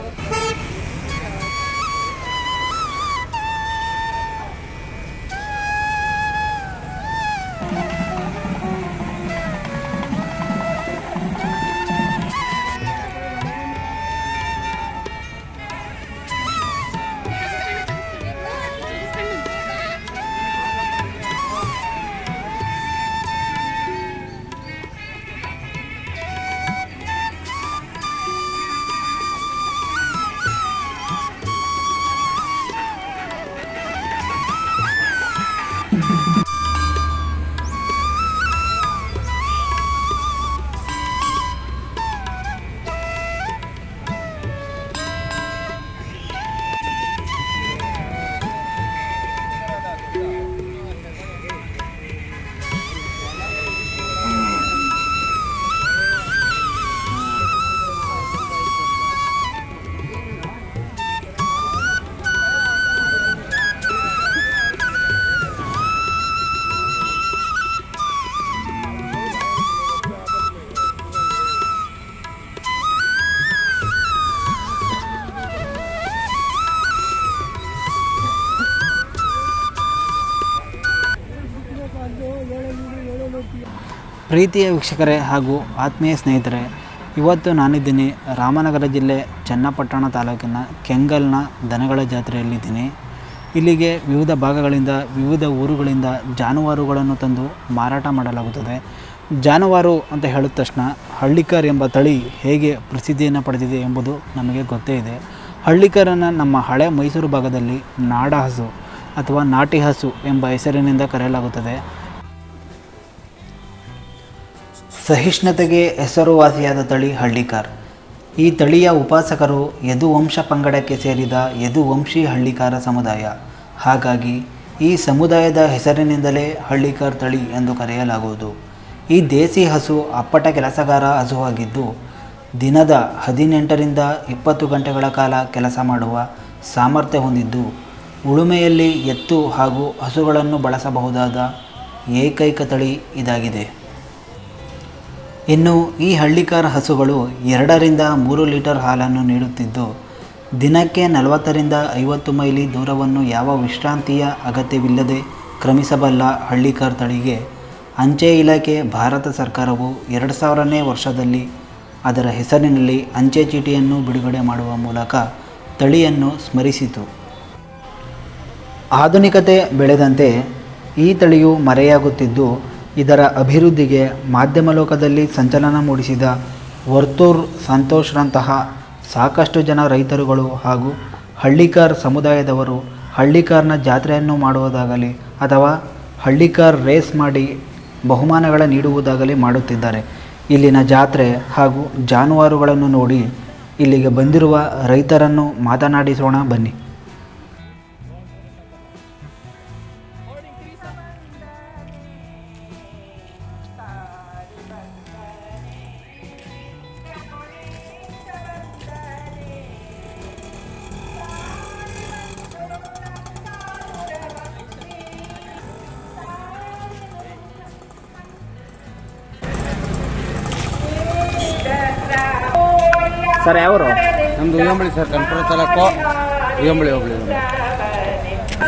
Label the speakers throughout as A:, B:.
A: Oh. ಪ್ರೀತಿಯ ವೀಕ್ಷಕರೇ ಹಾಗೂ ಆತ್ಮೀಯ ಸ್ನೇಹಿತರೆ, ಇವತ್ತು ನಾನಿದ್ದೀನಿ ರಾಮನಗರ ಜಿಲ್ಲೆ ಚನ್ನಪಟ್ಟಣ ತಾಲೂಕಿನ ಕೆಂಗಲ್ನ ದನಗಳ ಜಾತ್ರೆಯಲ್ಲಿದ್ದೀನಿ. ಇಲ್ಲಿಗೆ ವಿವಿಧ ಭಾಗಗಳಿಂದ, ವಿವಿಧ ಊರುಗಳಿಂದ ಜಾನುವಾರುಗಳನ್ನು ತಂದು ಮಾರಾಟ ಮಾಡಲಾಗುತ್ತದೆ. ಜಾನುವಾರು ಅಂತ ಹೇಳಿದ ತಕ್ಷಣ ಹಳ್ಳಿಕರ್ ಎಂಬ ತಳಿ ಹೇಗೆ ಪ್ರಸಿದ್ಧಿಯನ್ನು ಪಡೆದಿದೆ ಎಂಬುದು ನಮಗೆ ಗೊತ್ತೇ ಇದೆ. ಹಳ್ಳಿಕರನ್ನು ನಮ್ಮ ಹಳೆ ಮೈಸೂರು ಭಾಗದಲ್ಲಿ ನಾಡ ಹಸು ಅಥವಾ ನಾಟಿ ಹಸು ಎಂಬ ಹೆಸರಿನಿಂದ ಕರೆಯಲಾಗುತ್ತದೆ. ಸಹಿಷ್ಣುತೆಗೆ ಹೆಸರುವಾಸಿಯಾದ ತಳಿ ಹಳ್ಳಿಕಾರ್. ಈ ತಳಿಯ ಉಪಾಸಕರು ಯದುವಂಶ ಪಂಗಡಕ್ಕೆ ಸೇರಿದ ಯದುವಂಶಿ ಹಳ್ಳಿಕಾರ ಸಮುದಾಯ. ಹಾಗಾಗಿ ಈ ಸಮುದಾಯದ ಹೆಸರಿನಿಂದಲೇ ಹಳ್ಳಿಕಾರ್ ತಳಿ ಎಂದು ಕರೆಯಲಾಗುವುದು. ಈ ದೇಸಿ ಹಸು ಅಪ್ಪಟ ಕೆಲಸಗಾರ ಹಸುವಾಗಿದ್ದು, ದಿನದ ಹದಿನೆಂಟರಿಂದ ಇಪ್ಪತ್ತು ಗಂಟೆಗಳ ಕಾಲ ಕೆಲಸ ಮಾಡುವ ಸಾಮರ್ಥ್ಯ ಹೊಂದಿದ್ದು, ಉಳುಮೆಯಲ್ಲಿ ಎತ್ತು ಹಾಗೂ ಹಸುಗಳನ್ನು ಬಳಸಬಹುದಾದ ಏಕೈಕ ತಳಿ ಇದಾಗಿದೆ. ಇನ್ನು ಈ ಹಳ್ಳಿಕಾರ ಹಸುಗಳು ಎರಡರಿಂದ ಮೂರು ಲೀಟರ್ ಹಾಲನ್ನು ನೀಡುತ್ತಿದ್ದು, ದಿನಕ್ಕೆ ನಲವತ್ತರಿಂದ ಐವತ್ತು ಮೈಲಿ ದೂರವನ್ನು ಯಾವ ವಿಶ್ರಾಂತಿಯ ಅಗತ್ಯವಿಲ್ಲದೆ ಕ್ರಮಿಸಬಲ್ಲ ಹಳ್ಳಿಕಾರ್ ತಳಿಗೆ ಅಂಚೆ ಇಲಾಖೆ ಭಾರತ ಸರ್ಕಾರವು ಎರಡು ಸಾವಿರನೇ ವರ್ಷದಲ್ಲಿ ಅದರ ಹೆಸರಿನಲ್ಲಿ ಅಂಚೆ ಚೀಟಿಯನ್ನು ಬಿಡುಗಡೆ ಮಾಡುವ ಮೂಲಕ ತಳಿಯನ್ನು ಸ್ಮರಿಸಿತು. ಆಧುನಿಕತೆ ಬೆಳೆದಂತೆ ಈ ತಳಿಯು ಮರೆಯಾಗುತ್ತಿದ್ದು ಇದರ ಅಭಿವೃದ್ಧಿಗೆ ಮಾಧ್ಯಮ ಲೋಕದಲ್ಲಿ ಸಂಚಲನ ಮೂಡಿಸಿದ ವರ್ತೂರ್ ಸಂತೋಷ್ರಂತಹ ಸಾಕಷ್ಟು ಜನ ರೈತರುಗಳು ಹಾಗೂ ಹಳ್ಳಿಕಾರ್ ಸಮುದಾಯದವರು ಹಳ್ಳಿಕಾರ್ನ ಜಾತ್ರೆಯನ್ನು ಮಾಡುವುದಾಗಲಿ ಅಥವಾ ಹಳ್ಳಿಕಾರ್ ರೇಸ್ ಮಾಡಿ ಬಹುಮಾನಗಳ ನೀಡುವುದಾಗಲಿ ಮಾಡುತ್ತಿದ್ದಾರೆ. ಇಲ್ಲಿನ ಜಾತ್ರೆ ಹಾಗೂ ಜಾನುವಾರುಗಳನ್ನು ನೋಡಿ ಇಲ್ಲಿಗೆ ಬಂದಿರುವ ರೈತರನ್ನು ಮಾತನಾಡಿಸೋಣ ಬನ್ನಿ. ಸರ್ ಯಾವರು?
B: ನಮ್ದು ಉಯ್ಯಂಬಳಿ ಸರ್ ಕಂಟ್ರೋಲ್ ತಾಲೂಕು. ಉಯ್ಯಂಬಳಿ ಹೋಗ್ಲಿ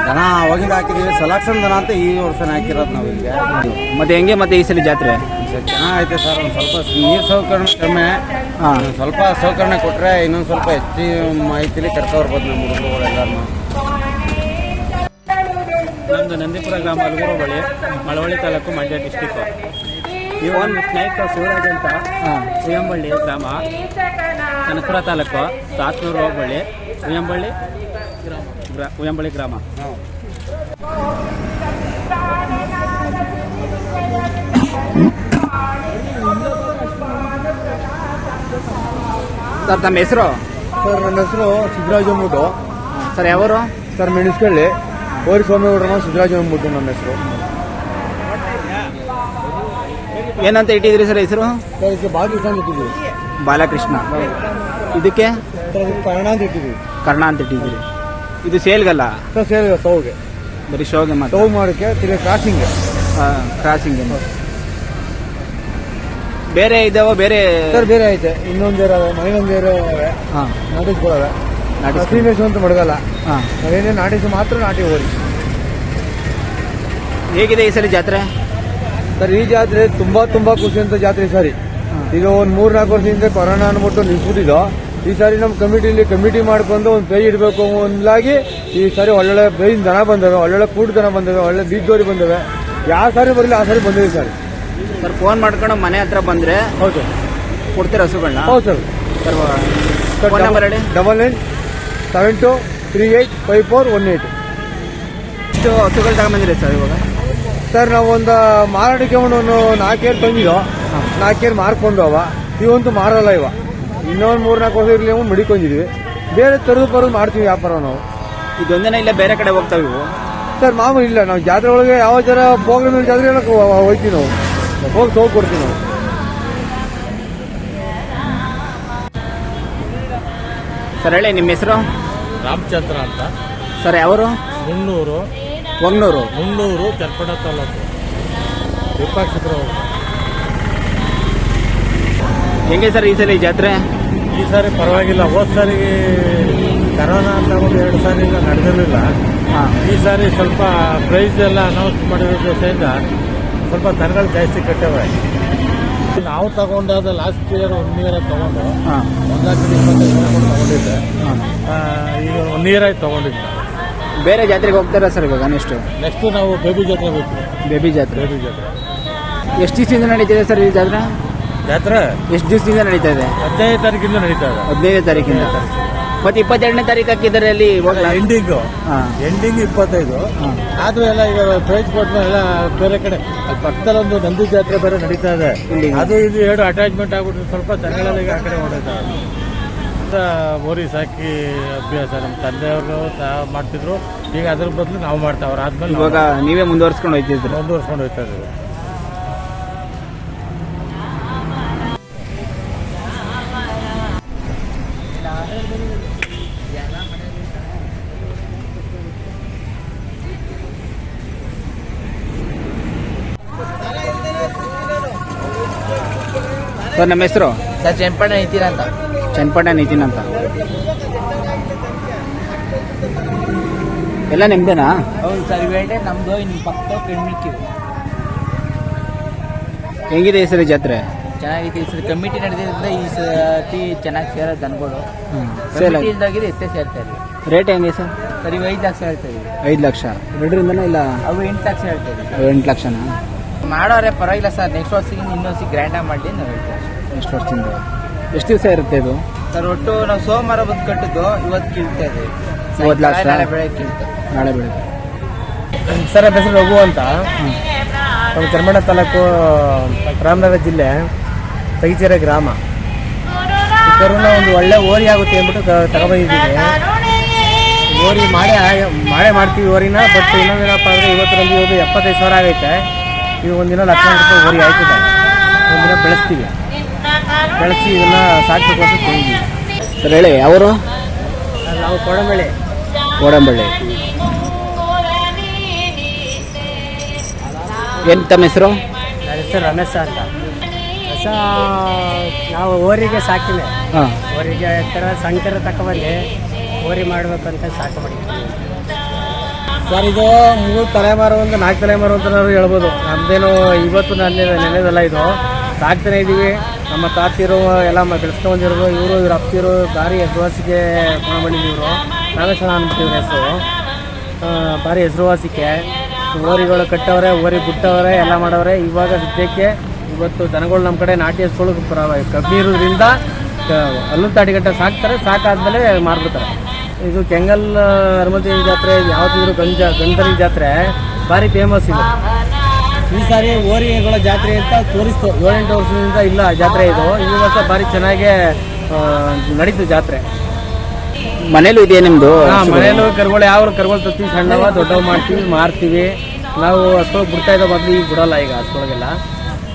B: ದನ ಅವಾಗಿಂದ ಹಾಕಿದೀವಿ. ಸೆಲೆಕ್ಷನ್ ದನ ಅಂತ ಈ ವರ್ಷನೇ ಹಾಕಿರೋದು ನಾವು ಈಗ
A: ಮತ್ತೆ ಹೆಂಗೆ ಮತ್ತೆ ಈ ಸಲ ಜಾತ್ರೆ?
B: ಚೆನ್ನಾಗೈತೆ ಸರ್. ಒಂದು ಸ್ವಲ್ಪ ನೀರು ಸೌಕರ್ಯ ಕಡಿಮೆ
A: ಹಾಂ.
B: ಸ್ವಲ್ಪ ಸೌಕರ್ಯ ಕೊಟ್ಟರೆ ಇನ್ನೊಂದು ಸ್ವಲ್ಪ ಹೆಚ್ಚಿನ ಮಾಹಿತಿಲಿ ಕರ್ಕೊಬರ್ಬೋದು ನಮ್ಮ ಹುಡುಗರುಗಳೆಲ್ಲರೂ
C: ನಮ್ಮದು ನಂದಿಪುರ ಗ್ರಾಮ ಅಲ್ಗೂರು ಬಳಿ ಮಳವಳ್ಳಿ ತಾಲೂಕು ಮಂಡ್ಯ ಡಿಸ್ಟಿಕ್ಕು ಇವನ್ ಸ್ನೇಹಿತ ಸೂರಜ್ ಅಂತ
A: ಹಾಂ.
C: ಉಯ್ಯಂಬಳ್ಳಿ ಗ್ರಾಮ. ಕನಕಪುರ ತಾಲೂಕು ಸಾತ್ನೂರು ಹೋಬಳ್ಳಿ ಉಯ್ಯಂಬಳ್ಳಿ ಗ್ರಾ ಉಯ್ಯಂಬಳ್ಳಿ ಗ್ರಾಮ.
A: ಸರ್ ತಮ್ಮ ಹೆಸರು?
B: ಸರ್ ನನ್ನ ಹೆಸರು ಸಿದ್ದರಾಜ್ ಅಂದ್ಬಿಟ್ಟು
A: ಸರ್ ಯಾವರು?
B: ಸರ್ ಮೆಣಸ್ಕಳ್ಳಿ. ಓರಿ ಸ್ವಾಮಿಗೌಡ್ರಮ್ಮ ಸಿದ್ದರಾಜ್ ಅಂದ್ಬಿಟ್ಟು ನನ್ನ ಹೆಸರು.
A: ಏನಂತ ಇಟ್ಟಿದ್ರಿ ಸರ್ ಹೆಸರು?
B: ಸರ್ ಇದಕ್ಕೆ ಇಟ್ಟಿದ್ದೀವಿ.
A: ಬಾಲಕೃಷ್ಣ. ಇದಕ್ಕೆ?
B: ಸರ್ ಇದಕ್ಕೆ ಕನ್ನಡ ಅಂತ ಇಟ್ಟಿದ್ದೀವಿ.
A: ಕರ್ಣ ಅಂತ ಇಟ್ಟಿದ್ರಿ ಇದು ಸೇಲ್ಗಲ್ಲ?
B: ಸರ್ ಸೇರಿ ಸೌಗೆ
A: ಬರೀ ಶೋಗೆ ಮಾತ್ರ?
B: ಸೌ ಮಾಡೋಕ್ಕೆ ತಿರ್ಗಿ ಕ್ರಾಸಿಂಗ್
A: ಕ್ರಾಸಿಂಗ್ ಬೇರೆ ಇದಾವ ಬೇರೆ
B: ಸರ್ ಬೇರೆ ಐತೆ. ಇನ್ನೊಂದು ಇದಾವೆ ಮನೆಯೊಂದು ಇದಾವೆ.
A: ಹಾಂ. ನಾಟಿ
B: ಸೀಮೆಸು ಅಂತ ಮಡಗಲ್ಲ
A: ಹಾಂ.
B: ನಾವೇನೇ ನಾಟಿಸು ಮಾತ್ರ ನಾಟಿ ಹೋಗಿ
A: ಹೇಗಿದೆ ಈ ಸಲ ಜಾತ್ರೆ?
B: ಸರ್ ಈ ಜಾತ್ರೆ ತುಂಬಾ ತುಂಬಾ ಖುಷಿ ಅಂತ ಜಾತ್ರೆ ಸಾರಿ. ಈಗ ಒಂದ್ ಮೂರ್ ನಾಲ್ಕು ವರ್ಷದಿಂದ ಕೊರೋನಾ ಅನ್ಬಿಟ್ಟು ನಿಲ್ಸ್ಬಿಟ್ಟಿದ್ದು. ಈ ಸಾರಿ ನಮ್ಮ ಕಮಿಟಿಲಿ ಕಮಿಟಿ ಮಾಡ್ಕೊಂಡು ಒಂದು ಪೇ ಇಡಬೇಕು ಒಂದಾಗಿ ಈ ಸಾರಿ ಒಳ್ಳೊಳ್ಳೆ ಬೇಯಿನ ದನ ಬಂದವೆ ಒಳ್ಳೊಳ್ಳೆ ಕೂಡು ದನ ಬಂದವೆ ಒಳ್ಳೆ ಬೀಜೋರಿ ಬಂದವೆ. ಯಾವ ಸಾರಿ ಬರಲಿ ಆ ಸಾರಿ ಬಂದಿದೆ ಸರ್.
A: ಸರ್ ಫೋನ್ ಮಾಡ್ಕೊಂಡು ಮನೆ ಹತ್ರ ಬಂದ್ರೆ
B: ಹೌದು
A: ಕೊಡ್ತೀರ ಹಸುಗಳನ್ನ
B: ಹೌದು ಸರ್.
A: ಸರ್ ಫೋನ್ ನಂಬರ್ ಹೇಳಿ.
B: Double nine seven two three eight five four one eight
A: ಎಷ್ಟು ಹಸುಗಳು ತಗೊಂಬಂದಿರಿ ಸರ್ ಇವಾಗ?
B: ಸರ್ ನಾವು ಒಂದು ಮಾರಾಟಕ್ಕೆ ಒಂದು ನಾಲ್ಕೇರು ತಂದಿದ್ದೋ ನಾಲ್ಕೇರು ಮಾರ್ಕೊಂಡು ಅವ ಇವಂತೂ ಮಾರಲ್ಲ ಇವ. ಇನ್ನೊಂದು ಮೂರು ನಾಲ್ಕು ವರ್ಷ ಇರಲಿ ಮಡಿಕೊಂಡಿದ್ವಿ. ಬೇರೆ ತರದು ಬರೋದು ಮಾಡ್ತೀವಿ ವ್ಯಾಪಾರ ನಾವು.
A: ಇದೊಂದೇನ ಇಲ್ಲ ಬೇರೆ ಕಡೆ ಹೋಗ್ತಾವೆ ಇವು?
B: ಸರ್ ಮಾಮೂಲಿ ಇಲ್ಲ. ನಾವು ಜಾತ್ರೆ ಒಳಗೆ ಯಾವ ಜನ ಪ್ರೋಗ್ರಾಮ್ ಜಾತ್ರೆ ಎಲ್ಲ ಹೋಗ್ತೀವಿ ನಾವು. ಹೋಗಿ ತಗೋ ಕೊಡ್ತೀವಿ ನಾವು.
A: ಸರ್ ಹೇಳಿ ನಿಮ್ಮ ಹೆಸರು?
D: ರಾಮಚಂದ್ರ ಅಂತ.
A: ಸರ್ ಯಾವರು?
D: ಮುನ್ನೂರು.
A: ಒಂಗ್ನೂರು
D: ಮುನ್ನೂರು ಚರ್ಪಡ ತಾಲೂಕು. ವಿಪಕ್ಷಿತರ
A: ಹೆಂಗೆ ಸರ್ ಈ ಸಲ ಈ ಜಾತ್ರೆ?
D: ಈ ಸಾರಿ ಪರವಾಗಿಲ್ಲ. ಹೋದ್ ಸಾರಿ ಕರೋನಾ ಅಂತ ಒಂದು ಎರಡು ಸಾರಿ ನಡೆದಿರಲಿಲ್ಲ.
A: ಹಾಂ.
D: ಈ ಸಾರಿ ಸ್ವಲ್ಪ ಪ್ರೈಸ್ ಎಲ್ಲ ಅನೌನ್ಸ್ ಮಾಡಿರೋದ್ರಿಂದ ಸ್ವಲ್ಪ ದನಗಳು ಜಾಸ್ತಿ ಕಟ್ಟವೆ. ನಾವು ತಗೊಂಡಾದ ಲಾಸ್ಟ್ ಇಯರ್ ಒನ್ ಇಯರ್ ತಗೊಂಡು.
A: ಹಾಂ.
D: ಒಂದು ಲಕ್ಷದ ಇಪ್ಪತ್ತೈದು ತಗೊಂಡಿದ್ದೆ. ಈಗ ಒನ್ ಇಯರ್ ಆಗಿ ತಗೊಂಡಿದ್ದೆ.
A: ಬೇರೆ ಜಾತ್ರೆಗೆ ಹೋಗ್ತಾರಾ ಸರ್ ಇವಾಗ ನೆಕ್ಸ್ಟ್
D: ನೆಕ್ಸ್ಟ್ ನಾವು ಬೇಬಿ ಜಾತ್ರೆ ಹೋಗ್ತೀವಿ.
A: ಬೇಬಿ ಜಾತ್ರೆ.
D: ಬೇಬಿ ಜಾತ್ರೆ.
A: ಎಷ್ಟು ದಿವಸದಿಂದ ನಡೀತಿದೆ ಸರ್ ಈ ಜಾತ್ರೆ?
D: ಜಾತ್ರೆ?
A: ಎಷ್ಟು ದಿವಸದಿಂದ ನಡೀತಾ ಇದೆ?
D: ಹದಿನೈದು ತಾರೀಕಿಂದ ನಡೀತಾ ಇದೆ.
A: ಹದಿನೈದು ತಾರೀಕಿಂದ. ಮತ್ತೆ ಇಪ್ಪತ್ತೆರಡನೇ ತಾರೀಕು ಹಾಕಿದ್ದಾರೆ ಅಲ್ಲಿ
D: ಎಂಡಿಂಗು ಎಂಡಿಂಗ್ ಇಪ್ಪತ್ತೈದು. ಆದರೂ ಎಲ್ಲ ಈಗ ಪ್ರೈಸ್ ಕೊಟ್ಟು ಎಲ್ಲ ಬೇರೆ ಕಡೆ ಅಲ್ಲಿ ಪಕ್ಕದಲ್ಲಿ ಒಂದು ನಂದಿ ಜಾತ್ರೆ ಬೇರೆ ನಡೀತಾ ಇದೆ. ಅದು ಇದು ಎರಡು ಅಟ್ಯಾಚ್ಮೆಂಟ್ ಆಗ್ಬಿಟ್ಟು ಸ್ವಲ್ಪ ಜನಗಳೆಲ್ಲ ಈಗ ಆ ಕಡೆ ಹೊಡೆದ ಮೋರಿ ಸಾಕಿ ಅಭ್ಯಾಸ ನಮ್ಮ ತಂದೆಯವರು ಸಹ ಮಾಡ್ತಿದ್ರು. ಈಗ ಅದ್ರ ಬದಲು ನಾವು ಮಾಡ್ತಾ ಅವ್ರು ಆದ್ಮೇಲೆ ನಾವು
A: ಇವಾಗ ನೀವೇ ಮುಂದುವರ್ಸ್ಕೊಂಡು ಹೋಯ್ತಿದ್ರು
D: ಮುಂದುವರ್ಸ್ಕೊಂಡು ಹೋಗ್ತಾ ಇದ್ದೀವಿ.
A: ಸರ್ ನಮ್ಮ ಹೆಸರು?
E: ಸರ್ ಚೆಂಪಣ್ಣ ನಿಂತೀರ ಅಂತ.
A: ಚನ್ನಪಟ್ಟ ನಿತಿನ್ ಅಂತ. ಎಲ್ಲ ನಿಮ್ದೇನಾ?
E: ಹೌದು ಸರ್ ಇವೇಟೆ ನಮ್ದು ಇನ್ನು ಪಕ್ಕ ಕಣ್ಮಿಕ್ಕಿವು
A: ಹೆಂಗಿದೆ ಈ ಸರಿ ಜಾತ್ರೆ?
E: ಚೆನ್ನಾಗಿದೆ ಈ ಸರಿ ಕಮಿಟಿ ನಡೆದಿದ್ದರಿಂದ ಈ ಸತಿ ಚೆನ್ನಾಗಿ ಸೇರೋ ದನಗಳು.
A: ಸೇಲ್
E: ಕಮಿಟಿ ಇಲ್ದಾಗಿದೆ ಎಷ್ಟೇ ಸೇರ್ತಾ ಇದ್ವಿ
A: ರೇಟ್ ಹೆಂಗೆ ಸರ್?
E: ಸರ್ ಇವು ಐದು ಲಕ್ಷ ಹೇಳ್ತಾ ಇದ್ದೀವಿ.
A: ಐದು ಲಕ್ಷ. ಎರಡರಿಂದನೇ ಇಲ್ಲ?
E: ಅವು ಎಂಟು ಲಕ್ಷ ಹೇಳ್ತಾ ಇದ್ದೀವಿ.
A: ಎಂಟು ಲಕ್ಷನಾ?
E: ಮಾಡೋರೆ ಪರವಾಗಿಲ್ಲ ಸರ್ ನೆಕ್ಸ್ಟ್ ವರ್ಷಕ್ಕೆ ಇನ್ನೊಂದು ಗ್ರ್ಯಾಂಡಾಗಿ ಮಾಡಿ ನಾವು ಹೇಳ್ತೀವಿ
A: ಎಷ್ಟು ವರ್ಷದಿಂದ. ಎಷ್ಟು ದಿವಸ ಇರುತ್ತೆ ಇದು?
E: ಸರ್ ಒಟ್ಟು ನಾವು ಸೋಮವಾರ ಬಂದು ಕಟ್ಟಿದ್ದು ಇವತ್ತು ಕೀಳ್ತಾ ಇದ್ದೀವಿ.
A: ಇವತ್ತು last ಆ?
E: ನಾಳೆ ಬೆಳಗ್ಗೆ ಕೀಳ್ತಾ
A: ನಾಳೆ ಬೆಳಗ್ಗೆ.
B: ಸರ್ ನಮ್ಮ ಹೆಸರು ರಘು ಅಂತ. ನಮ್ಮ ಚರ್ಮಣ ತಾಲೂಕು ರಾಮನಗರ ಜಿಲ್ಲೆ ತೈಚೆರೆ ಗ್ರಾಮ. ಈ ಕರುನ ಒಂದು ಒಳ್ಳೆ ಓರಿ ಆಗುತ್ತೆ ಅಂದ್ಬಿಟ್ಟು ತಗೊಬಂದಿದ್ದೀನಿ. ತಗೊಬಂದಿದ್ದೀವಿ ಓರಿ ಮಾಡೇ ಆಗ- ಮಾಡೇ ಮಾಡ್ತೀವಿ ಓರಿನ ಬಟ್ ಇನ್ನೊಂದೇನಪ್ಪ ಅಂದರೆ ಇವತ್ತು ನಮಗೆ ಒಂದು ಎಪ್ಪತ್ತೈದು ಸಾವಿರ ಆಗೈತೆ. ಈಗ ಒಂದಿನ ಲಕ್ಷ ರೂಪಾಯಿ ಓರಿ ಆಯ್ತದೆ. ಒಂದಿನ ಬೆಳೆಸ್ತೀವಿ. ಬೆಳೆಸಿ ಇದನ್ನ ಸಾಕಬೇಕು ಅಂತ
A: ಸರ್ ಹೇಳಿ ಅವರು
B: ನಾವು ಕೊಡಂಬಳ್ಳಿ.
A: ಓಡಂಬಳ್ಳಿ ಏನು ತಮ್ಮ ಹೆಸರು?
B: ನನ್ನ ಹೆಸರು ರಮೇಶ ಅಂತ. ಹೊಸ ನಾವು ಓರಿಗೆ ಸಾಕಿಲ್ಲ
A: ಹಾಂ.
B: ಓರಿಗೆ ಥರ ಸಂಕರ ತಗೊಬಂದು ಓರಿ ಮಾಡ್ಬೇಕಂತ ಸಾಕು ಮಾಡಿದ್ವಿ ಸರ್ ಇದು ಮೂರು ತಲೆಮಾರು ಒಂದು ನಾಲ್ಕು ತಲೆಮಾರು ಅಂತ ನಾವು ಹೇಳ್ಬೋದು. ನಮ್ದೇನು ಇವತ್ತು ನನ್ನ ನೆನೆದಲ್ಲ ಇದು. ಸಾಕ್ತಾನೆ ಇದ್ದೀವಿ ನಮ್ಮ ತಾತಿರು ಎಲ್ಲ ಬೆಳೆಸ್ಕೊಂಡ್ಬಂದಿರೋದು ಇವರು, ಇವ್ರ ಅಪ್ತಿರು ಭಾರಿ ಹೆಸರುವಾಸಿಗೆ ನಾವೇ ನಾಗೇಶ್ವರ ಅಂದ್ಬಿಟ್ಟಿವ್ರ ಹೆಸರು. ಭಾರಿ ಹೆಸರುವಾಸಿಕೆ. ಓರಿಗಳು ಕಟ್ಟವ್ರೆ ಓರಿ ಬಿಟ್ಟವ್ರೆ, ಎಲ್ಲ ಮಾಡವ್ರೆ. ಇವಾಗ ಸದ್ಯಕ್ಕೆ ಇವತ್ತು ದನಗಳು ನಮ್ಮ ಕಡೆ ನಾಟಿ ಹಸುಗಳು ಕಮ್ಮಿ ಇರೋದ್ರಿಂದ ಅಲ್ಲು ತಾಟಿಗಟ್ಟ ಸಾಕ್ತಾರೆ, ಸಾಕಾದ್ಮೇಲೆ ಮಾರ್ಬಿಡ್ತಾರೆ. ಇದು ಕೆಂಗಲ್ ಹನುಮತಿ ಜಾತ್ರೆ, ಯಾವ್ದಿದ್ರು ಗಂಜ ಗಂಧರಿ ಜಾತ್ರೆ, ಭಾರಿ ಫೇಮಸ್ ಇದು. ಈ ಸಾರಿ ಓರಿಗಳ ಜಾತ್ರೆ ಅಂತ ತೋರಿಸ್ತು. ಏಳೆಂಟು ವರ್ಷದಿಂದ ಇಲ್ಲ ಜಾತ್ರೆ ಇದು. ಈ ವರ್ಷ ಭಾರಿ ಚೆನ್ನಾಗೇ ನಡೀತು ಜಾತ್ರೆ.
A: ಮನೇಲೂ ಇದೆಯಾ ನಿಮ್ಮದು
B: ಮನೇಲೂ ಕರುಗಳು ಯಾವ ಕರುಗಳು ತರ್ತೀವಿ ಸಣ್ಣವ ದೊಡ್ಡವ ಮಾಡ್ತೀವಿ ಮಾರ್ತೀವಿ. ನಾವು ಅಷ್ಟೊಳಗೆ ಬಿಡ್ತಾ ಇದ್ದೋ ಮೊದಲು ಈಗ ಬಿಡೋಲ್ಲ ಈಗ ಹಸ್ಕೊಳಗೆಲ್ಲ.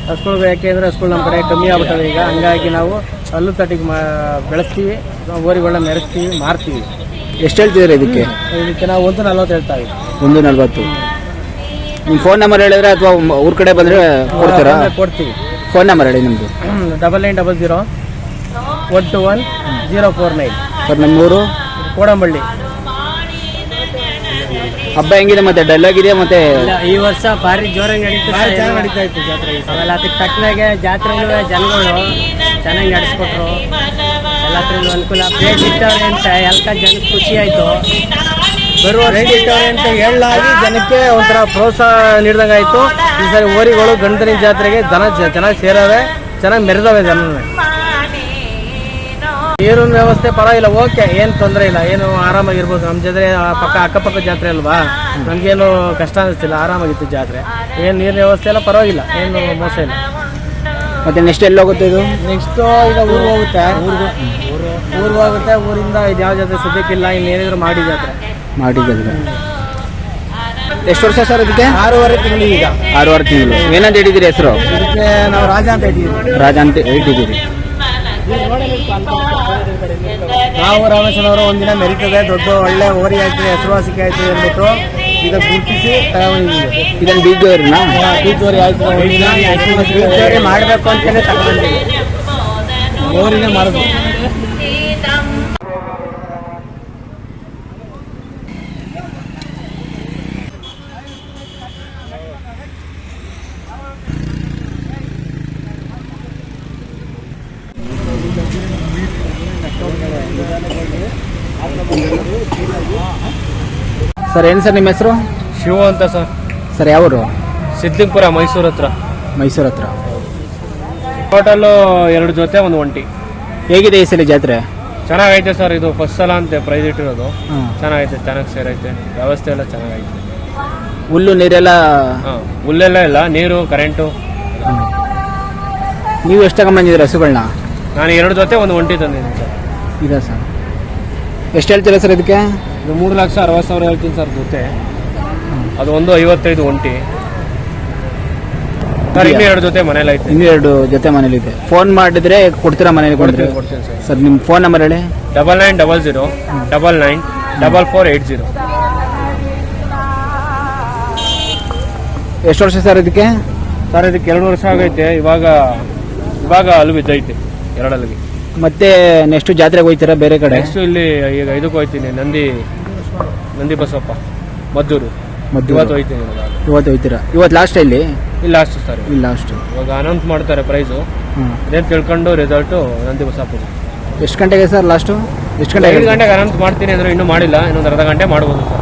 B: ಹಸ್ಕೊಳಗೆ ಯಾಕೆ ಅಂದರೆ ಅಷ್ಟೊಳಗೆ ನಮ್ಮ ಕಡೆ ಕಮ್ಮಿ ಆಗ್ಬಿಟ್ಟವೆ ಈಗ. ಹಂಗಾಗಿ ನಾವು ಹಲ್ಲು ತಟ್ಟಿಗೆ ಮಾ ಬೆಳೆಸ್ತೀವಿ ಓರಿಗಳನ್ನ ಮೆರೆಸ್ತೀವಿ ಮಾರ್ತೀವಿ.
A: ಎಷ್ಟು ಹೇಳ್ತಿದ್ದಾರೆ ಇದಕ್ಕೆ?
B: ಇದಕ್ಕೆ ನಾವು ಒಂದು ನಲ್ವತ್ತು ಹೇಳ್ತಾ ಇದ್ದೀವಿ
A: ಒಂದು ನಲ್ವತ್ತು. ನಿಮ್ಮ ಫೋನ್ ನಂಬರ್ ಹೇಳಿದ್ರೆ ಅಥವಾ ಊರ್ ಕಡೆ ಬಂದರೆ ಕೊಡ್ತೀರಾ?
B: ಕೊಡ್ತೀವಿ.
F: ಫೋನ್ ನಂಬರ್ ಹೇಳಿ ನಿಮ್ದು.
B: Double nine double zero one two one zero four nine
F: sir ನಮ್ಮೂರು
B: ಕೋಡಂಬಳ್ಳಿ.
F: ಹಬ್ಬ ಹೆಂಗಿದೆ ಮತ್ತೆ? ಡಲ್ ಆಗಿದೆ ಮತ್ತೆ?
B: ಈ ವರ್ಷ ಭಾರಿ ಜೋರಾಗಿ ನಡೀತಾ ನಡೀತಾ ಇತ್ತು ಜಾತ್ರೆ ಅವೆಲ್ಲ ಅದಕ್ಕೆ ತಕ್ಕನಾಗೆ ಜಾತ್ರೆಗಳು ಜನಗಳು ಚೆನ್ನಾಗಿ ನಡೆಸ್ಕೊಟ್ರು. ಎಲ್ಲ ಅನುಕೂಲ ಪ್ಲೇಸ್ ಇಟ್ಟವ್ರೆ ಅಂತ ಎಲ್ಲ ಜನಕ್ಕೆ ಖುಷಿ ಆಯಿತು. ಬರುವ ಅಂತ ಹೇಳಲಾಗಿ ಜನಕ್ಕೆ ಒಂಥರ ಪ್ರೋತ್ಸಾಹ ನೀಡ್ದಂಗೆ ಆಯಿತು ಈ ಸರಿ ಓರಿಗಳು ಗಂಡನ ಜಾತ್ರೆಗೆ ಜನ ಚೆನ್ನಾಗಿ ಸೇರವೆ ಚೆನ್ನಾಗಿ ಮೆರೆದವೆ ಜನನೇ ನೀರಿನ ವ್ಯವಸ್ಥೆ ಪರವಾಗಿಲ್ಲ ಓಕೆ ಏನು ತೊಂದರೆ ಇಲ್ಲ ಏನು ಆರಾಮಾಗಿರ್ಬೋದು. ನಮ್ಮ ಜಾತ್ರೆ ಆ ಪಕ್ಕ ಅಕ್ಕಪಕ್ಕ ಜಾತ್ರೆ ಅಲ್ವಾ? ನಮಗೇನು ಕಷ್ಟ ಅನಿಸ್ತಿಲ್ಲ ಆರಾಮಾಗಿತ್ತು ಜಾತ್ರೆ. ಏನು ನೀರಿನ ವ್ಯವಸ್ಥೆ ಎಲ್ಲ ಪರವಾಗಿಲ್ಲ ಏನು ಮೋಸ ಇಲ್ಲ.
F: ಮತ್ತೆ ನೆಕ್ಸ್ಟ್ ಎಲ್ಲಿ ಹೋಗುತ್ತೆ ಇದು?
B: ನೆಕ್ಸ್ಟ್ ಈಗ ಊರಿಗೆ ಹೋಗುತ್ತೆ. ಊರಿಗೆ ಊರಿಗೆ ಹೋಗುತ್ತೆ ಊರಿಂದ ಇದು ಯಾವ ಜಾತ್ರೆ ಸದ್ಯಕ್ಕಿಲ್ಲ ಇನ್ನೇನಿದ್ರು ಮಾಡಿ ಜಾತ್ರೆ.
F: ಮಾಡಿದ್ರೆ ಎಷ್ಟು ವರ್ಷ ಸರ್ ಅದಕ್ಕೆ
B: ಆರೂವರೆ ತಿಂಗಳು ಈಗ.
F: ಆರೂವರೆ ತಿಂಗಳು. ಏನಂತ ಹೇಳಿದಿರಿ ಹೆಸರು?
B: ಇದಕ್ಕೆ ನಾವು ರಾಜ ಅಂತ ಇದ್ದೀವಿ.
F: ರಾಜ ಅಂತ ಇಟ್ಟಿದ್ದೀರಿ
B: ನಾವು ರಾಮೇಶ್ವರವರು ಒಂದಿನ ಮೆರಿತದೆ ದೊಡ್ಡ ಒಳ್ಳೆ ಓರಿ ಆಯ್ತು ಹೆಸರುವಾಸಿಕೆ ಆಯ್ತು ಅಂದ್ಬಿಟ್ಟು ಈಗ ಗುರುತಿಸಿ ತಗೊಂಡಿದ್ದೀವಿ.
F: ಇದನ್ನು ಬೀಜೋರಿನಾ
B: ಬೀಜೋರಿ ಆಯ್ತು ಬೀಜೋರಿ ಮಾಡಬೇಕು ಅಂತಲೇ ತಗೊಂಡಿದ್ದೀವಿ ಓರಿನೇ ಮಾಡೋದು
F: ಸರ್ ಏನು ಸರ್ ನಿಮ್ಮ ಹೆಸರು?
G: ಶಿವ ಅಂತ ಸರ್.
F: ಸರ್ ಯಾವರು?
G: ಸಿದ್ಲಿಂಗ್ಪುರ ಮೈಸೂರು ಹತ್ರ.
F: ಮೈಸೂರು ಹತ್ರ.
G: ಟೋಟಲ್ಲು ಎರಡು ಜೊತೆ ಒಂದು ಒಂಟಿ.
F: ಹೇಗಿದೆ ಈ ಸಲ ಜಾತ್ರೆ?
G: ಚೆನ್ನಾಗೈತೆ ಸರ್ ಇದು ಫಸ್ಟ್ ಸಲ ಅಂತೆ ಪ್ರೈಸ್ ಇಟ್ಟಿರೋದು.
F: ಹಾಂ.
G: ಚೆನ್ನಾಗೈತೆ ಚೆನ್ನಾಗಿ ಸೇರೈತೆ. ವ್ಯವಸ್ಥೆ ಎಲ್ಲ ಚೆನ್ನಾಗೈತೆ.
F: ಹುಲ್ಲು ನೀರೆಲ್ಲ?
G: ಹಾಂ ಹುಲ್ಲೆಲ್ಲ ಇಲ್ಲ ನೀರು ಕರೆಂಟು
F: ನೀವು ಎಷ್ಟು ತಗೊಂಬಂದಿದ್ದೀರಿ ಹಸುಗಳನ್ನ
G: ನಾನು ಎರಡು ಜೊತೆ ಒಂದು ಒಂಟಿ ತಂದಿದ್ದೀನಿ ಸರ್.
F: ಇದೆ ಸರ್? ಎಷ್ಟು ಹೇಳ್ತೀರಾ ಸರ್ ಇದಕ್ಕೆ?
G: ಇದು ಮೂರು ಲಕ್ಷ ಅರವತ್ತು ಸಾವಿರ ಹೇಳ್ತೀನಿ ಸರ್ ಜೊತೆ. ಅದು ಒಂದು ಐವತ್ತೈದು ಒಂಟಿ. ಸರ್ ಇನ್ನೂ ಎರಡು ಜೊತೆ ಮನೇಲಿ ಐತೆ.
F: ಇನ್ನೂ ಎರಡು ಜೊತೆ ಮನೇಲಿದೆ ಫೋನ್ ಮಾಡಿದ್ರೆ ಕೊಡ್ತೀರಾ ಮನೇಲಿ ಕೊಡ್ತೀರಾ?
G: ಕೊಡ್ತೀನಿ ಸರ್.
F: ಸರ್ ನಿಮ್ಮ ಫೋನ್ ನಂಬರ್ ಹೇಳಿ.
G: Double nine double zero double nine double four eight zero.
F: ಎಷ್ಟು ವರ್ಷ ಸರ್ ಇದಕ್ಕೆ?
G: ಸರ್ ಇದಕ್ಕೆ ಎರಡು ವರ್ಷ ಆಗೈತೆ. ಇವಾಗ ಇವಾಗ ಅಲ್ಲಿ ಬಿದ್ದೈತೆ ಎರಡಲ್ಲಿಗೆ.
F: ಮತ್ತೆ ನೆಕ್ಸ್ಟ್ ಜಾತ್ರೆಗೆ ಹೋಗ್ತೀರಾ ಬೇರೆ ಕಡೆ?
G: ನೆಕ್ಸ್ಟ್ ಇಲ್ಲಿ ಈಗ ಇದಕ್ಕೆ ಹೋಗ್ತೀನಿ ನಂದಿ ನಂದಿ ಬಸಪ್ಪ ಮದ್ದೂರು. ಇವತ್ತು ಹೋಗ್ತೀನಿ ಇವಾಗ.
F: ಇವತ್ತು ಹೋಗ್ತೀರಾ? ಇವತ್ತು ಲಾಸ್ಟ್ ಇಲ್ಲಿ
G: ಇಲ್ಲಿ ಲಾಸ್ಟ್ ಸರ್.
F: ಇಲ್ಲಿ ಲಾಸ್ಟ್
G: ಇವಾಗ ಅನೌನ್ಸ್ ಮಾಡ್ತಾರೆ ಪ್ರೈಸು
F: ಅದೇ
G: ಅದೇನು ತಿಳ್ಕೊಂಡು ರಿಸಲ್ಟು ನಂದಿ ಬಸಪ್ಪ.
F: ಎಷ್ಟು ಗಂಟೆಗೆ ಸರ್ ಲಾಸ್ಟು ಎಷ್ಟು
G: ಐದು
F: ಗಂಟೆಗೆ
G: ಗಂಟೆಗೆ ಅನೌನ್ಸ್ ಮಾಡ್ತೀನಿ ಅಂದ್ರೆ ಇನ್ನೂ ಮಾಡಿಲ್ಲ ಇನ್ನೊಂದು ಅರ್ಧ ಗಂಟೆ ಮಾಡ್ಬೋದು ಸರ್.